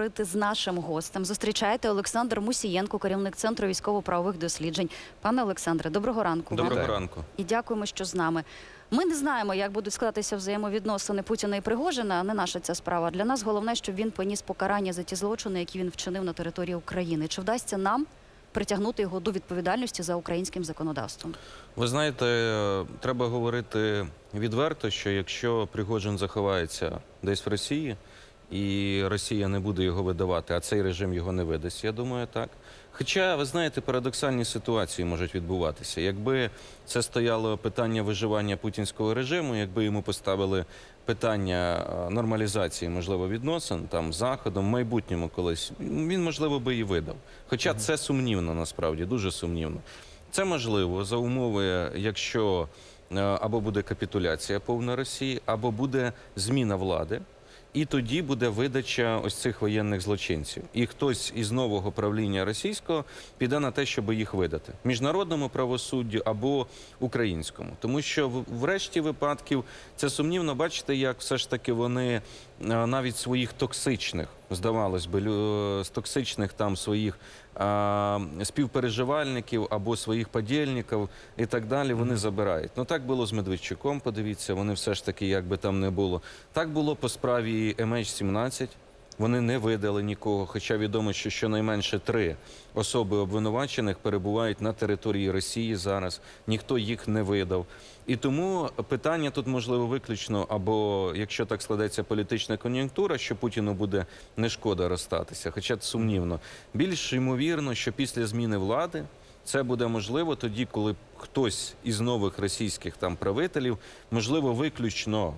поговорити з нашим гостем. Зустрічайте Олександр Мусієнко, керівник центру військово-правових досліджень. Пане Олександре, доброго ранку. Доброго Вітаю. ранку. І дякуємо, що з нами. Ми не знаємо, як будуть складатися взаємовідносини Путіна і Пригожина. Не наша ця справа. Для нас головне, щоб він поніс покарання за ті злочини, які він вчинив на території України. Чи вдасться нам притягнути його до відповідальності за українським законодавством? Ви знаєте, треба говорити відверто, що якщо Пригожин заховається десь в Росії, і Росія не буде його видавати, а цей режим його не видасть, я думаю, так. Хоча, ви знаєте, парадоксальні ситуації можуть відбуватися. Якби це стояло питання виживання путінського режиму, якби йому поставили питання е, нормалізації, можливо, відносин там з заходом, майбутньому колись він можливо би і видав. Хоча це сумнівно насправді, дуже сумнівно. Це можливо за умови, якщо е, або буде капітуляція повна Росії, або буде зміна влади. І тоді буде видача ось цих воєнних злочинців. І хтось із нового правління російського піде на те, щоб їх видати міжнародному правосуддю або українському. Тому що в решті випадків це сумнівно. Бачите, як все ж таки вони навіть своїх токсичних, здавалось би, лю- з токсичних там своїх а, співпереживальників або своїх подільників і так далі. Вони забирають. Ну так було з Медведчуком. Подивіться, вони все ж таки, як би там не було. Так було по справі MH17. Вони не видали нікого, хоча відомо, що щонайменше три особи обвинувачених перебувають на території Росії зараз. Ніхто їх не видав. І тому питання тут можливо виключно, або якщо так складеться політична кон'юнктура, що Путіну буде не шкода розстатися, хоча це сумнівно. Більш ймовірно, що після зміни влади це буде можливо тоді, коли хтось із нових російських там правителів, можливо, виключно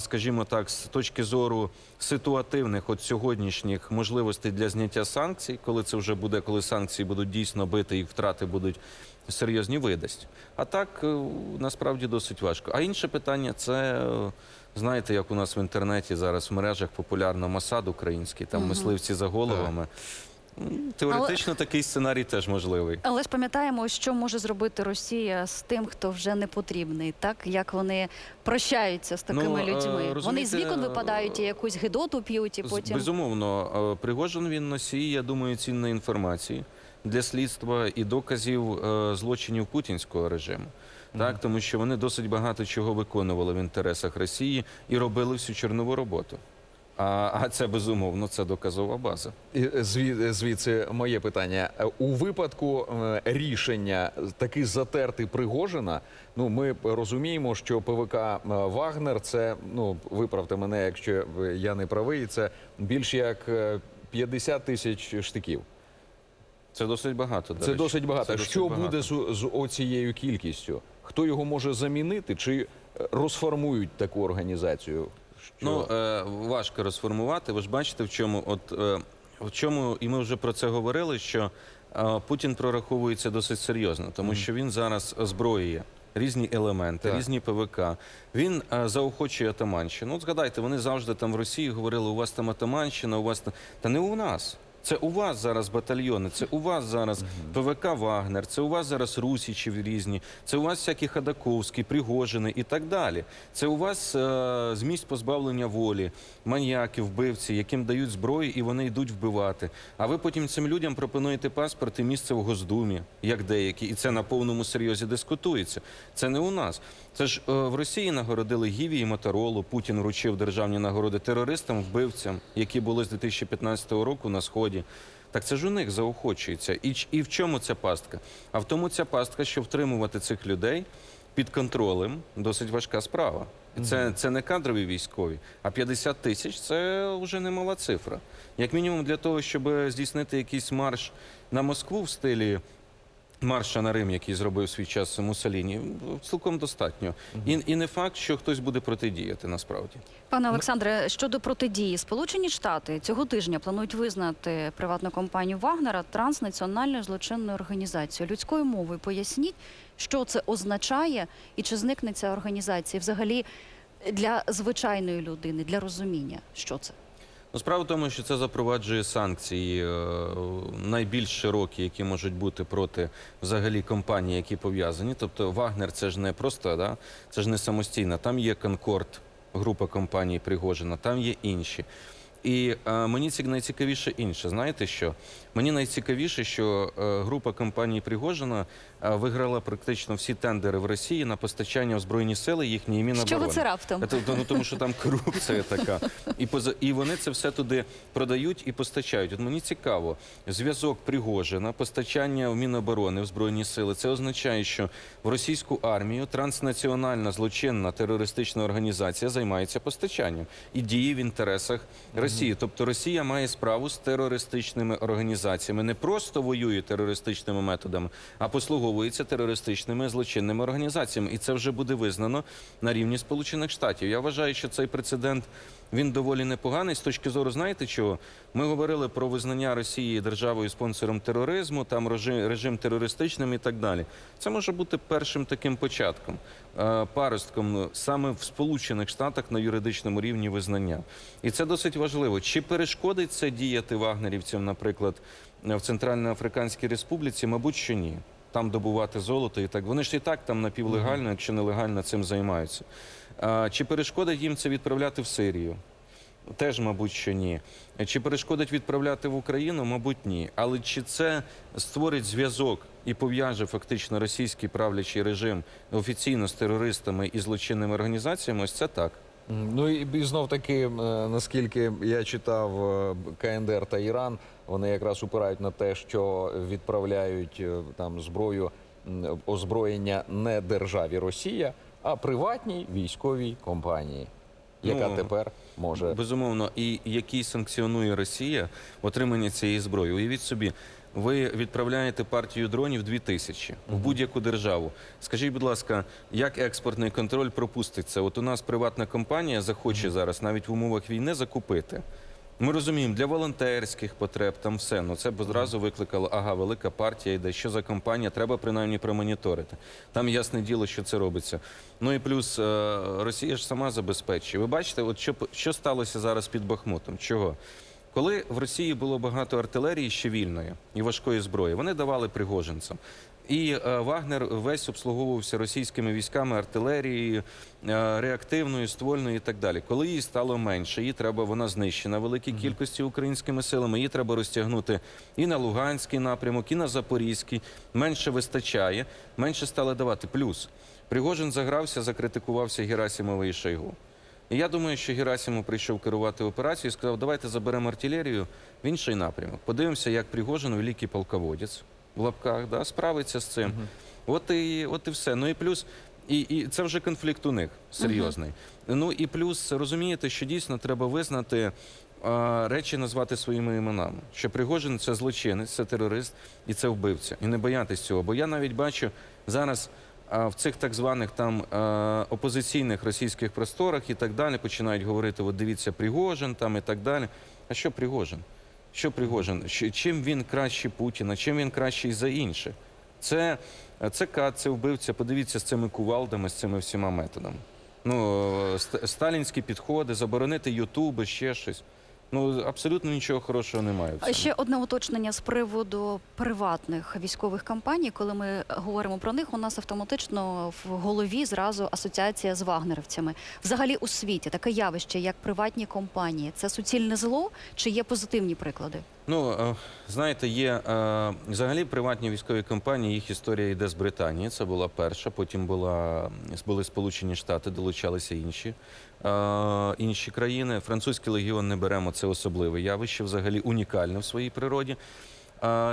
скажімо так, з точки зору ситуативних от сьогоднішніх можливостей для зняття санкцій, коли це вже буде, коли санкції будуть дійсно бити, і втрати будуть серйозні, видасть. А так е, насправді досить важко. А інше питання це. е, Знаєте, як у нас в інтернеті зараз в мережах популярно Масад український, там мисливці за головами. М, Теоретично такий сценарій теж можливий. Але ж пам'ятаємо, що може зробити Росія з тим, хто вже не потрібний, так як вони прощаються з такими Ну, е, людьми. Вони з розумієте, вікон випадають і якусь гидоту п'ють, і З- потім Безумовно, е, Пригожин він носій, я думаю, цінної інформації для слідства і доказів е, злочинів путінського режиму. Так, тому що вони досить багато чого виконували в інтересах Росії і робили всю чорнову роботу. А, а це безумовно це доказова база. І зві- Звідси моє питання. Е, У випадку е, рішення таки затерти Пригожина, ну ми розуміємо, що ПВК е, Вагнер це ну виправте мене, якщо я не правий, це більш як е, 50 тисяч штиків. Це досить багато. до Це речі. досить багато. Це досить що багато. буде з, з оцією кількістю? Хто його може замінити? Чи е, розформують таку організацію? Що... Ну е, важко розформувати. Ви ж бачите, в чому от е, в чому, і ми вже про це говорили, що е, Путін прораховується досить серйозно, тому що він зараз озброює. Різні елементи, Так. різні ПВК. Він е, заохочує атаманщину. От згадайте, вони завжди там в Росії говорили: у вас там атаманщина, у вас там. Та не у нас. Це у вас зараз батальйони, це у вас зараз ПВК Вагнер, це у вас зараз Русічі різні, це у вас всякі Хадаковські, Пригожини і так далі. Це у вас е, з позбавлення волі, маньяки, вбивці, яким дають зброю і вони йдуть вбивати. А ви потім цим людям пропонуєте паспорт і місце в Госдумі, як деякі, і це на повному серйозі дискутується. Це не у нас. Це ж е, в Росії нагородили Гіві і Моторолу. Путін вручив державні нагороди терористам, вбивцям, які були з 2015 року на сході. Так це ж у них заохочується. І, і в чому ця пастка? А в тому ця пастка, що втримувати цих людей під контролем досить важка справа. Це, це не кадрові військові, а 50 тисяч це вже немала цифра. Як мінімум для того, щоб здійснити якийсь марш на Москву в стилі марша на Рим, який зробив свій час Муссоліні, цілком достатньо. І, і не факт, що хтось буде протидіяти насправді. Пане Олександре, щодо протидії, Сполучені Штати цього тижня планують визнати приватну компанію Вагнера транснаціональною злочинною організацією. Людською мовою поясніть, що це означає і чи зникне ця організація взагалі для звичайної людини, для розуміння, що це. Ну, справа в тому, що це запроваджує санкції е, найбільш широкі, які можуть бути проти взагалі компаній, які пов'язані. Тобто Вагнер це ж не просто, да? це ж не самостійно. Там є Конкорд, група компаній Пригожина, там є інші. І е, мені ці найцікавіше інше. Знаєте що? Мені найцікавіше, що е, група компаній Пригожина виграла практично всі тендери в Росії на постачання в збройні сили їхньої З чого це раптом? Це, ну, тому що там корупція така. І, поза, і вони це все туди продають і постачають. От мені цікаво, зв'язок Пригожина, постачання в Міноборони, в Збройні сили. Це означає, що в російську армію транснаціональна злочинна терористична організація займається постачанням і діє в інтересах Росії. Тобто Росія має справу з терористичними організаціями, не просто воює терористичними методами, а послуговується терористичними злочинними організаціями. І це вже буде визнано на рівні Сполучених Штатів. Я вважаю, що цей прецедент він доволі непоганий з точки зору. Знаєте чого? Ми говорили про визнання Росії державою спонсором тероризму, там режим, режим терористичним і так далі. Це може бути першим таким початком, е, паростком саме в Сполучених Штатах на юридичному рівні визнання. І це досить важливо. Чи перешкодить це діяти вагнерівцям, наприклад, в Центральноафриканській Республіці? Мабуть, що ні. Там добувати золото і так. Вони ж і так там напівлегально, якщо нелегально цим займаються. А, Чи перешкодить їм це відправляти в Сирію? Теж, мабуть, що ні. Чи перешкодить відправляти в Україну? Мабуть, ні. Але чи це створить зв'язок і пов'яже фактично російський правлячий режим офіційно з терористами і злочинними організаціями? Ось це так. Ну і, і знов таки, е, наскільки я читав е, КНДР та Іран, вони якраз упирають на те, що відправляють е, там зброю озброєння не державі Росія, а приватній військовій компанії, яка Ну, тепер може Безумовно, і який санкціонує Росія отримання цієї зброї. Уявіть собі, ви відправляєте партію дронів 2000 в будь-яку державу. Скажіть, будь ласка, як експортний контроль пропустить це? От у нас приватна компанія захоче зараз навіть в умовах війни закупити. Ми розуміємо, для волонтерських потреб там все. Ну це б одразу викликало, ага, велика партія йде. Що за компанія? Треба принаймні промоніторити. Там ясне діло, що це робиться. Ну і плюс е, Росія ж сама забезпечує. Ви бачите, от що, що сталося зараз під Бахмутом? Чого? Коли в Росії було багато артилерії ще вільної і важкої зброї, вони давали пригожинцям. І е, Вагнер весь обслуговувався російськими військами, артилерією, е, реактивною, ствольною і так далі. Коли її стало менше, її треба, вона знищена в великій кількості українськими силами. Її треба розтягнути і на Луганський напрямок, і на Запорізький. Менше вистачає, менше стали давати. Плюс Пригожин загрався, закритикувався Герасимова і Шойгу. І я думаю, що Герасимов прийшов керувати операцією і сказав, давайте заберемо артилерію в інший напрямок. Подивимося, як Пригожин, великий полководець в лапках, да, справиться з цим. От, і, от і все. Ну і плюс, і, і це вже конфлікт у них серйозний. Ну і плюс, розумієте, що дійсно треба визнати а, речі назвати своїми іменами. Що Пригожин це злочинець, це терорист і це вбивця. І не боятись цього. Бо я навіть бачу зараз в цих так званих там опозиційних російських просторах і так далі починають говорити: от дивіться, Пригожин там і так далі. А що Пригожин? Що Пригожин? Чим він кращий Путіна? Чим він кращий за інших? Це, це це вбивця. Подивіться з цими кувалдами, з цими всіма методами. Ну, е, ст- сталінські підходи, заборонити Ютуби, ще щось. Ну, абсолютно нічого хорошого немає. в А цьому. ще одне уточнення з приводу приватних військових компаній. Коли ми говоримо про них, у нас автоматично в голові зразу асоціація з вагнерівцями. Взагалі у світі таке явище, як приватні компанії, це суцільне зло чи є позитивні приклади? Ну, е, знаєте, є е, взагалі приватні військові компанії, їх історія йде з Британії. Це була перша, потім була, були Сполучені Штати, долучалися інші, інші країни. Французький легіон не беремо, це особливе явище, взагалі унікальне в своїй природі.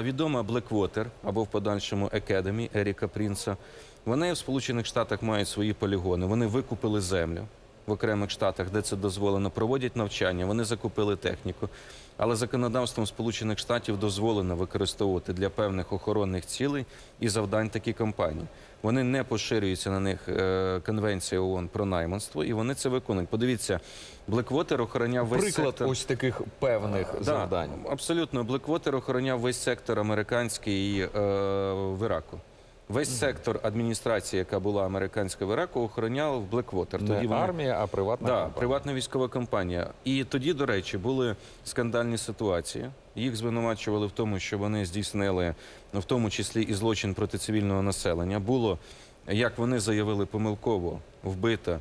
Відома Blackwater або в подальшому Academy Еріка Прінца. Вони в Сполучених Штатах мають свої полігони. Вони викупили землю в окремих штатах, де це дозволено, проводять навчання, вони закупили техніку. Але законодавством Сполучених Штатів дозволено використовувати для певних охоронних цілей і завдань такі компанії. Вони не поширюються на них е, конвенція ООН про найманство, і вони це виконують. Подивіться, Блеквотер охороняв весь приклад сектор. ось таких певних Да, завдань. Абсолютно, Блеквотер охороняв весь сектор американський е, в Іраку. Весь сектор адміністрації, яка була американська в Іраку, в Блеквотер. Тоді вони- армія, а приватна Да, компанія. приватна військова компанія. І тоді, до речі, були скандальні ситуації. Їх звинувачували в тому, що вони здійснили, ну, в тому числі і злочин проти цивільного населення. Було як вони заявили помилково вбито е,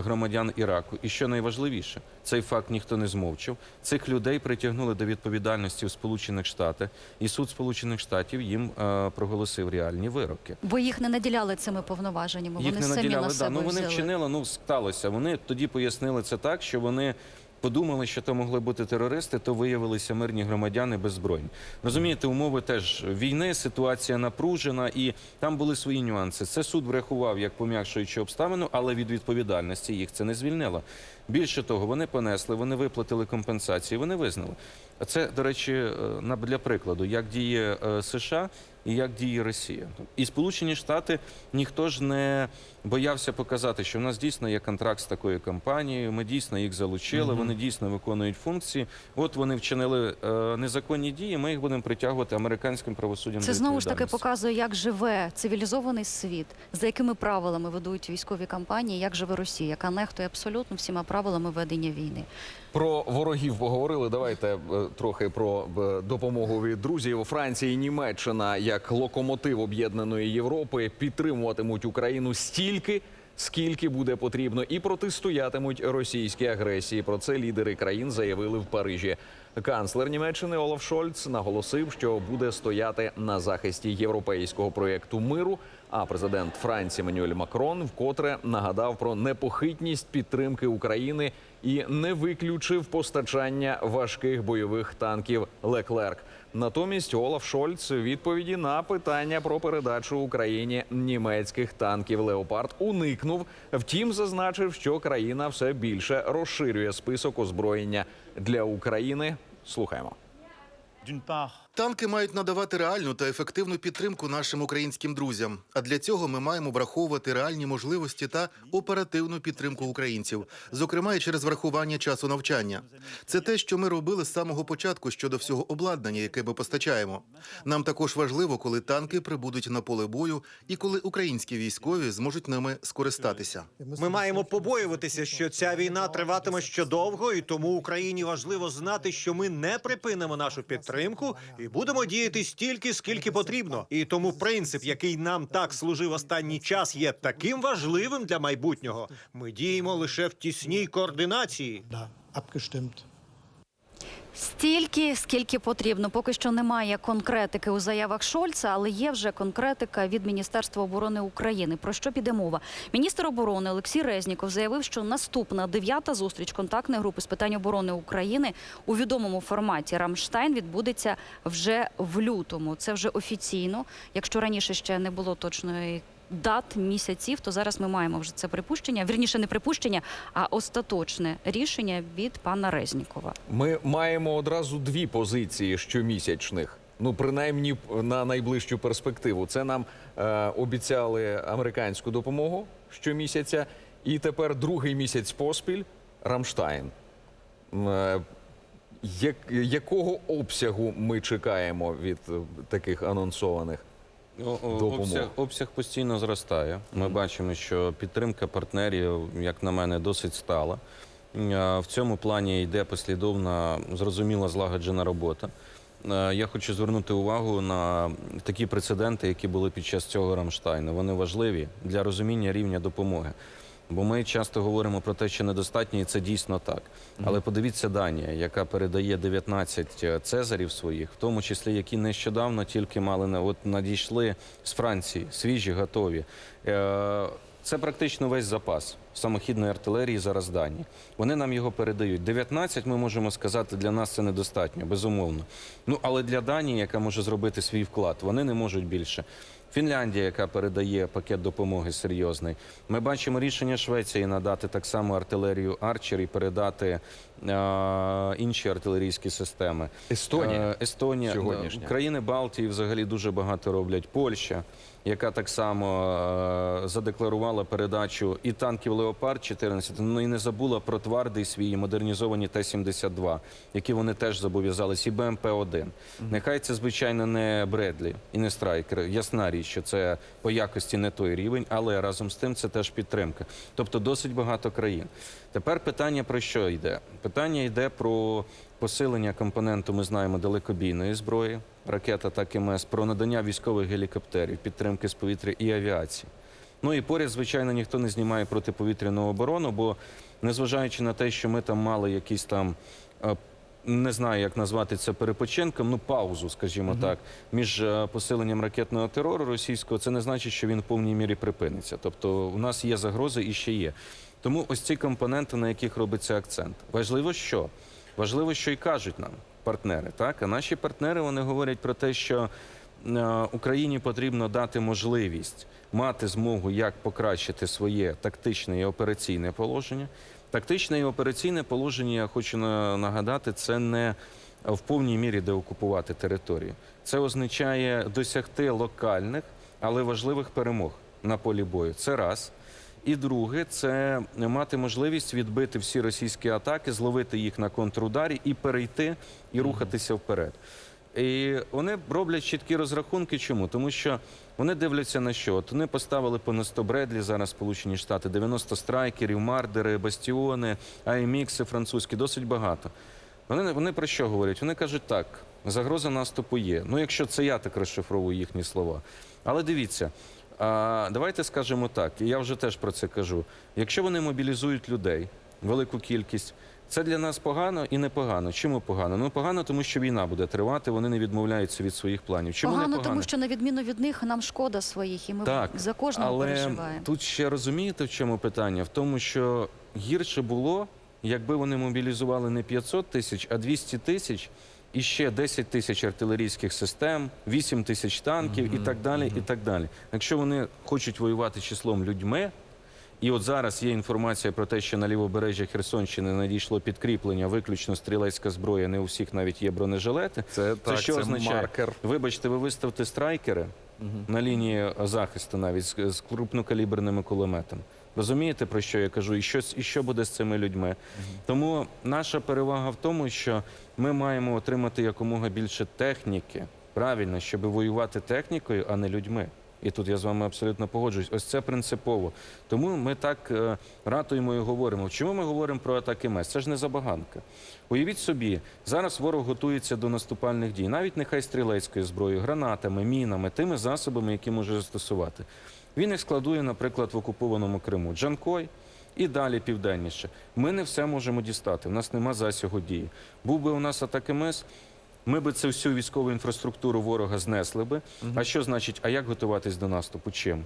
громадян Іраку. І що найважливіше, цей факт ніхто не змовчав. Цих людей притягнули до відповідальності в Сполучених Штатах, і суд Сполучених Штатів їм е, проголосив реальні вироки. Бо їх не наділяли цими повноваженнями. Їх вони не самі наділяли, на да. себе ну вони взяли. вчинили, ну сталося. Вони тоді пояснили це так, що вони подумали, що то могли бути терористи, то виявилися мирні громадяни беззбройні. Розумієте, умови теж війни, ситуація напружена, і там були свої нюанси. Це суд врахував як пом'якшуючу обставину, але від відповідальності їх це не звільнило. Більше того, вони понесли, вони виплатили компенсації, вони визнали. А Це, до речі, е, для прикладу, як діє е, США і як діє Росія. І Сполучені Штати ніхто ж не боявся показати, що в нас дійсно є контракт з такою компанією. Ми дійсно їх залучили, вони дійсно виконують функції. От вони вчинили е, незаконні дії. Ми їх будемо притягувати американським правосуддям. Це знову ж таки показує, як живе цивілізований світ, за якими правилами ведуть військові кампанії, як живе Росія, яка нехтує абсолютно всіма правилами ведення війни. Про ворогів поговорили. Давайте е, трохи про е, допомогу від друзів. Франція і Німеччина як локомотив об'єднаної Європи підтримуватимуть Україну стільки. Скільки буде потрібно, і протистоятимуть російській агресії. Про це лідери країн заявили в Парижі. Канцлер Німеччини Олаф Шольц наголосив, що буде стояти на захисті європейського проєкту миру. А президент Франції Манюель Макрон вкотре нагадав про непохитність підтримки України і не виключив постачання важких бойових танків Леклерк. Натомість Олаф Шольц відповіді на питання про передачу Україні німецьких танків Леопард уникнув. Втім, зазначив, що країна все більше розширює список озброєння для України. Слухаємо. Танки мають надавати реальну та ефективну підтримку нашим українським друзям. А для цього ми маємо враховувати реальні можливості та оперативну підтримку українців, зокрема і через врахування часу навчання. Це те, що ми робили з самого початку щодо всього обладнання, яке ми постачаємо. Нам також важливо, коли танки прибудуть на поле бою і коли українські військові зможуть ними скористатися. Ми маємо побоюватися, що ця війна триватиме ще довго, і тому Україні важливо знати, що ми не припинимо нашу підтримку і будемо діяти стільки, скільки потрібно. І тому принцип, який нам так служив останній час, є таким важливим для майбутнього. Ми діємо лише в тісній координації. Да, abgestimmt. Стільки, скільки потрібно. Поки що немає конкретики у заявах Шольца, але є вже конкретика від Міністерства оборони України. Про що піде мова? Міністр оборони Олексій Резніков заявив, що наступна дев'ята зустріч контактної групи з питань оборони України у відомому форматі Рамштайн відбудеться вже в лютому. Це вже офіційно. Якщо раніше ще не було точної. Дат місяців, то зараз ми маємо вже це припущення. Вірніше, не припущення, а остаточне рішення від пана Резнікова. Ми маємо одразу дві позиції щомісячних. Ну, принаймні на найближчу перспективу. Це нам е, обіцяли американську допомогу щомісяця, і тепер другий місяць поспіль Рамштайн. Е, як, якого обсягу ми чекаємо від е, таких анонсованих? Обсяг, обсяг постійно зростає. Ми бачимо, що підтримка партнерів, як на мене, досить стала. В цьому плані йде послідовна, зрозуміла, злагоджена робота. Е, Я хочу звернути увагу на такі прецеденти, які були під час цього Рамштайну. Вони важливі для розуміння рівня допомоги. Бо ми часто говоримо про те, що недостатньо, і це дійсно так. Але подивіться Данія, яка передає 19 цезарів своїх, в тому числі які нещодавно тільки мали на- от надійшли з Франції, свіжі, готові. Е, Це практично весь запас самохідної артилерії зараз Данії. Вони нам його передають. 19, ми можемо сказати, для нас це недостатньо, безумовно. Ну але для Данії, яка може зробити свій вклад, вони не можуть більше. Фінляндія, яка передає пакет допомоги серйозний. Ми бачимо рішення Швеції надати так само артилерію Арчер і передати е, інші артилерійські системи. Естонія. Е, Естонія. Сьогоднішня. Країни Балтії взагалі дуже багато роблять. Польща, яка так само е, задекларувала передачу і танків Леопард 14, ну і не забула про твардий свій модернізовані Т-72, які вони теж зобов'язалися, і БМП-1. Нехай це, звичайно, не Бредлі і не Страйкер. Ясна річ, що це по якості не той рівень, але разом з тим це теж підтримка. Тобто досить багато країн. Тепер питання про що йде? Питання йде про посилення компоненту, ми знаємо, далекобійної зброї, ракета та КМС, про надання військових гелікоптерів, підтримки з повітря і авіації. Ну і поряд, звичайно, ніхто не знімає протиповітряну оборону, бо незважаючи на те, що ми там мали якісь там. е, Не знаю, як назвати це перепочинком, ну паузу, скажімо так, між е, посиленням ракетного терору російського, це не значить, що він в повній мірі припиниться. Тобто, у нас є загрози і ще є. Тому ось ці компоненти, на яких робиться акцент. Важливо, що важливо, що і кажуть нам партнери. Так, а наші партнери вони говорять про те, що е, Україні потрібно дати можливість мати змогу як покращити своє тактичне і операційне положення. Тактичне і операційне положення, я хочу нагадати, це не в повній мірі деокупувати територію. Це означає досягти локальних, але важливих перемог на полі бою. Це раз. І друге, це мати можливість відбити всі російські атаки, зловити їх на контрударі і перейти і рухатися вперед. І вони роблять чіткі розрахунки. Чому? Тому що вони дивляться на що? От вони поставили по 100 Бредлі зараз Сполучені Штати, 90 страйкерів, мардери, бастіони, АМХ французькі, досить багато. Вони, вони про що говорять? Вони кажуть так, загроза наступу є. Ну, якщо це я так розшифровую їхні слова. Але дивіться, а, давайте скажемо так, і я вже теж про це кажу. Якщо вони мобілізують людей, велику кількість, це для нас погано і непогано. Чому погано? Ну погано, тому що війна буде тривати, вони не відмовляються від своїх планів. Чому погано, не погано? тому що на відміну від них нам шкода своїх, і ми Так, за кожного але переживаємо. тут ще розумієте, в чому питання? В тому, що гірше було, якби вони мобілізували не 500 тисяч, а 200 тисяч. І ще 10 тисяч артилерійських систем, 8 тисяч танків і так далі. І так далі. Якщо вони хочуть воювати числом людьми, і от зараз є інформація про те, що на лівобережжя Херсонщини надійшло підкріплення, виключно стрілецька зброя, не у всіх навіть є бронежилети. Це так, що це означає? маркер. Вибачте, ви виставте страйкери на лінії захисту навіть з крупнокаліберними кулеметами. Розумієте, про що я кажу? І що, і що буде з цими людьми? Тому наша перевага в тому, що ми маємо отримати якомога більше техніки, правильно, щоб воювати технікою, а не людьми. І тут я з вами абсолютно погоджуюсь. Ось це принципово. Тому ми так е, ратуємо і говоримо. Чому ми говоримо про атаки МЕС? Це ж не забаганка. Уявіть собі, зараз ворог готується до наступальних дій, навіть нехай стрілецькою зброєю, гранатами, мінами, тими засобами, які може застосувати. Він їх складує, наприклад, в окупованому Криму. Джанкой. І далі південніше. Ми не все можемо дістати. У нас нема засягу дії. Був би у нас атаки МЕС, ми би цю всю військову інфраструктуру ворога знесли би. А що значить, а як готуватись до наступу? Чим?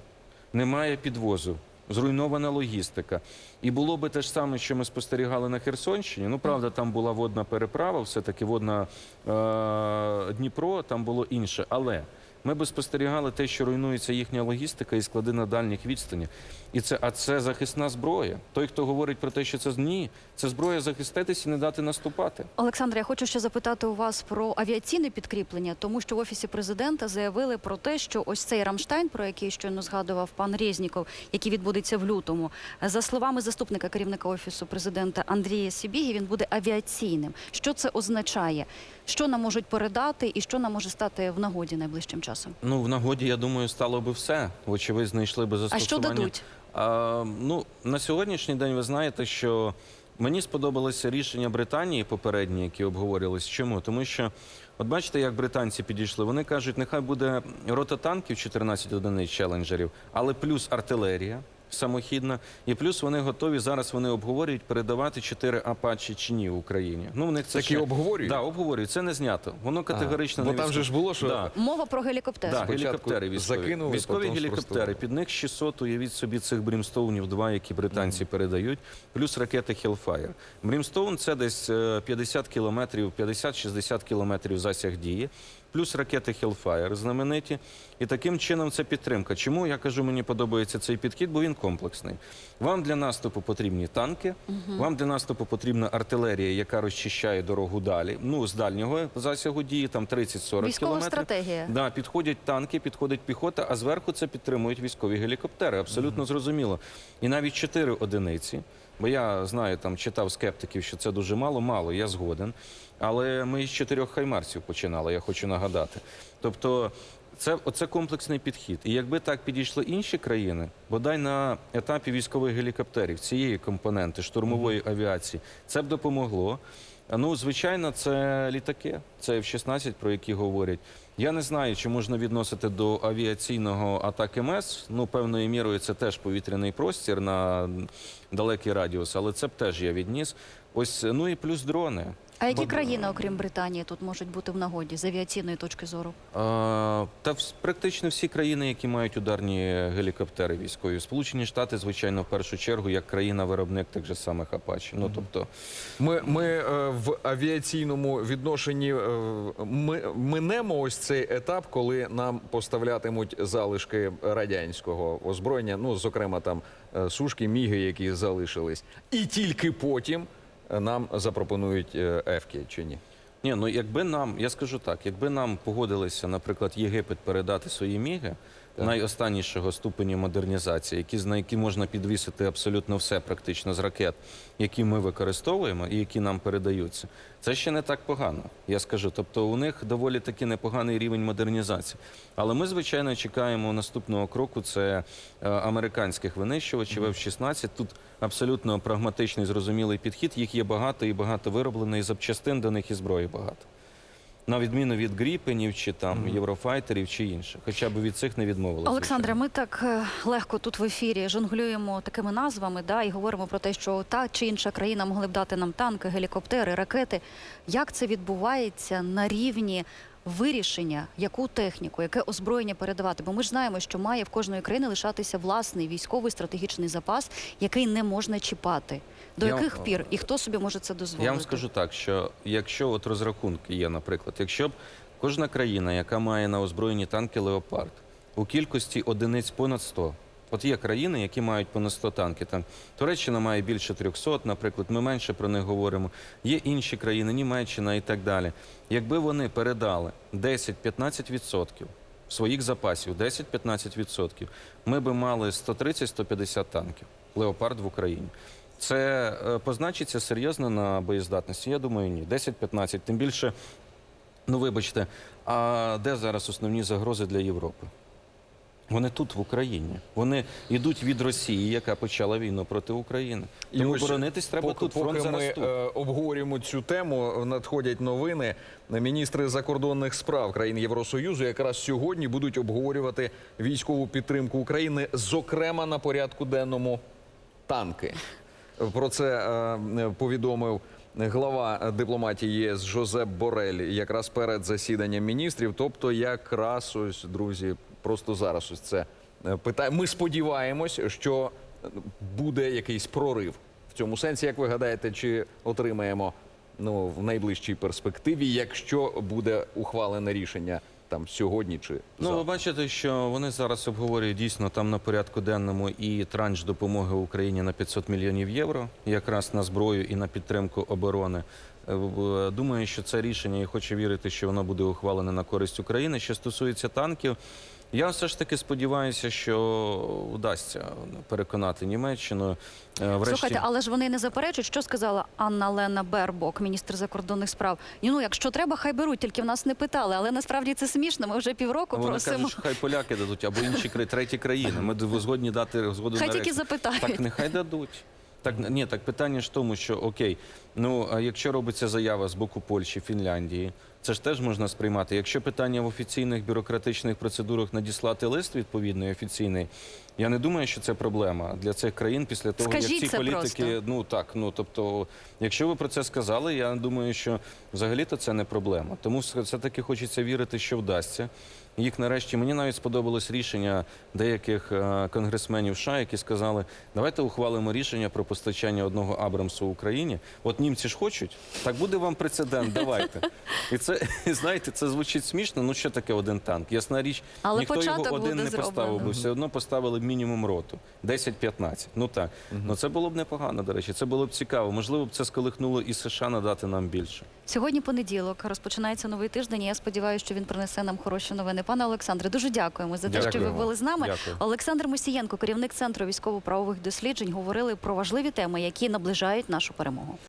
Немає підвозу, зруйнована логістика. І було би те ж саме, що ми спостерігали на Херсонщині. Ну, правда, там була водна переправа, все-таки водна е- Дніпро, там було інше. Але ми би спостерігали те, що руйнується їхня логістика і склади на дальніх відстанях. І це, а це захисна зброя. Той, хто говорить про те, що це ні, це зброя захиститись і не дати наступати. Олександре, я хочу ще запитати у вас про авіаційне підкріплення, тому що в офісі президента заявили про те, що ось цей Рамштайн, про який щойно згадував пан Резніков, який відбудеться в лютому, за словами заступника керівника офісу президента Андрія Сібіги, він буде авіаційним. Що це означає? Що нам можуть передати, і що нам може стати в нагоді найближчим часом? Ну, в нагоді, я думаю, стало би все. Вочевидь, знайшли би А що дадуть? А, ну, на сьогоднішній день ви знаєте, що мені сподобалося рішення Британії попередні, які обговорювалися. Чому? Тому що, от бачите, як британці підійшли. Вони кажуть, нехай буде рота танків 14 одиниць челенджерів, але плюс артилерія. Самохідна, і плюс вони готові зараз. Вони обговорюють передавати 4 апачі чи ні в Україні. Ну в них це Такі ще... обговорюють? Да, обговорюють. Це не знято. Воно категорично бо не там же ж було, що- Да. Мова про гелікоптери. Да, гелікоптери військові. закинули, військові гелікоптери. спростували. Під них 600, уявіть собі, цих брімстоунів, два, які британці передають, плюс ракети Hellfire. Брімстоун – це десь е, 50 кілометрів, 50-60 кілометрів засяг дії, плюс ракети Hellfire знамениті. І таким чином це підтримка. Чому я кажу, мені подобається цей підхід, бо він комплексний. Вам для наступу потрібні танки, вам для наступу потрібна артилерія, яка розчищає дорогу далі. Ну, з дальнього засягу дії, там 30-40 Військова кілометрів. стратегія. Да, підходять танки, підходить піхота, а зверху це підтримують військові гелікоптери. Абсолютно зрозуміло. І навіть чотири одиниці. Бо я знаю, там читав скептиків, що це дуже мало, мало, я згоден. Але ми із чотирьох хаймарсів починали, я хочу нагадати. Тобто, це оце комплексний підхід. І якби так підійшли інші країни, бодай на етапі військових гелікоптерів цієї компоненти штурмової авіації, це б допомогло. Ну, звичайно, це літаки. Це F-16, про які говорять. Я не знаю, чи можна відносити до авіаційного атак МС. Ну, певною мірою це теж повітряний простір на далекий радіус, але це б теж я відніс. Ось, ну і плюс дрони. А які Бо- країни, окрім Британії, тут можуть бути в нагоді з авіаційної точки зору? А, Та вс- практично всі країни, які мають ударні гелікоптери військові. Сполучені Штати, звичайно, в першу чергу, як країна-виробник тих же самих Апачі. Ну тобто, Ми, ми е, в авіаційному відношенні е, ми минемо ось цей етап, коли нам поставлятимуть залишки радянського озброєння, ну зокрема там е, сушки, міги, які залишились, і тільки потім е, нам запропонують е, ефки чи ні. ні, ну якби нам, я скажу так, якби нам погодилися, наприклад, Єгипет передати свої міги. Найостаннішого ступеню модернізації, які на які можна підвісити абсолютно все, практично з ракет, які ми використовуємо і які нам передаються, це ще не так погано. Я скажу. Тобто, у них доволі таки непоганий рівень модернізації. Але ми, звичайно, чекаємо наступного кроку. Це е, американських винищувачів F-16. Тут абсолютно прагматичний, зрозумілий підхід. Їх є багато і багато вироблено, і запчастин до них і зброї багато. На відміну від гріпенів чи там єврофайтерів чи інших, хоча б від цих не відмовилися. Олександре, ми так е, легко тут в ефірі жонглюємо такими назвами, да, і говоримо про те, що та чи інша країна могли б дати нам танки, гелікоптери, ракети. Як це відбувається на рівні вирішення, яку техніку, яке озброєння передавати? Бо ми ж знаємо, що має в кожної країни лишатися власний військовий стратегічний запас, який не можна чіпати. До Я- яких пір і хто собі може це дозволити? Я вам скажу так, що якщо от розрахунки є, наприклад, якщо б кожна країна, яка має на озброєнні танки Леопард у кількості одиниць понад 100, От є країни, які мають понад 100 танків. Там Туреччина має більше 300, наприклад, ми менше про них говоримо. Є інші країни, Німеччина і так далі. Якби вони передали 10-15% своїх запасів, 10-15%, ми би мали 130-150 танків Леопард в Україні. Це е, позначиться серйозно на боєздатності? Я думаю, ні. 10-15. Тим більше, ну вибачте, а де зараз основні загрози для Європи? Вони тут, в Україні. Вони йдуть від Росії, яка почала війну проти України. Тому ось боронитись треба поки, тут. Фронт поки зараз ми тут. е, обговорюємо цю тему, надходять новини. Міністри закордонних справ країн Євросоюзу якраз сьогодні будуть обговорювати військову підтримку України, зокрема на порядку денному танки. Про це е, повідомив глава дипломатії ЄС Жозеп Борель якраз перед засіданням міністрів. Тобто, якраз ось друзі, просто зараз ось це е, питає. Ми сподіваємось, що буде якийсь прорив в цьому сенсі. Як ви гадаєте, чи отримаємо ну в найближчій перспективі, якщо буде ухвалене рішення там сьогодні чи Ну, ви бачите, що вони зараз обговорюють дійсно там на порядку денному і транш допомоги Україні на 500 мільйонів євро, якраз на зброю і на підтримку оборони. Е, Думаю, що це рішення і хочу вірити, що воно буде ухвалене на користь України. Що стосується танків, я все ж таки сподіваюся, що вдасться переконати Німеччину. е, Врешті... Слухайте, але ж вони не заперечують, що сказала Анна Лена Бербок, міністр закордонних справ. І, Ну, якщо треба, хай беруть, тільки в нас не питали. Але насправді це смішно. Ми вже півроку Вони просимо. кажуть, що хай поляки дадуть або інші треті країни. Ми згодні дати згоду Хай на тільки запитають. Так нехай дадуть. Так ні, так питання ж в тому, що окей, ну якщо робиться заява з боку Польщі, Фінляндії, це ж теж можна сприймати. Якщо питання в офіційних бюрократичних процедурах надіслати лист відповідний офіційний, я не думаю, що це проблема для цих країн після того, Скажіть як ці політики, просто. ну так, ну тобто, якщо ви про це сказали, я думаю, що взагалі-то це не проблема. Тому все таки хочеться вірити, що вдасться. Їх нарешті мені навіть сподобалось рішення деяких е, конгресменів США, які сказали, давайте ухвалимо рішення про постачання одного Абрамсу Україні. От німці ж хочуть, так буде вам прецедент. Давайте. І це знаєте, це звучить смішно. Ну що таке один танк? Ясна річ, Але ніхто його один не поставив, зроблено. бо все одно поставили б мінімум роту 10-15. Ну так, ну це було б непогано. До речі, це було б цікаво. Можливо, б це сколихнуло і США надати нам більше. Сьогодні понеділок розпочинається новий тиждень. і Я сподіваюся, що він принесе нам хороші новини. Пане Олександре, дуже дякуємо за те, що ви були з нами. Дякую. Олександр Мосієнко, керівник центру військово-правових досліджень, говорили про важливі теми, які наближають нашу перемогу.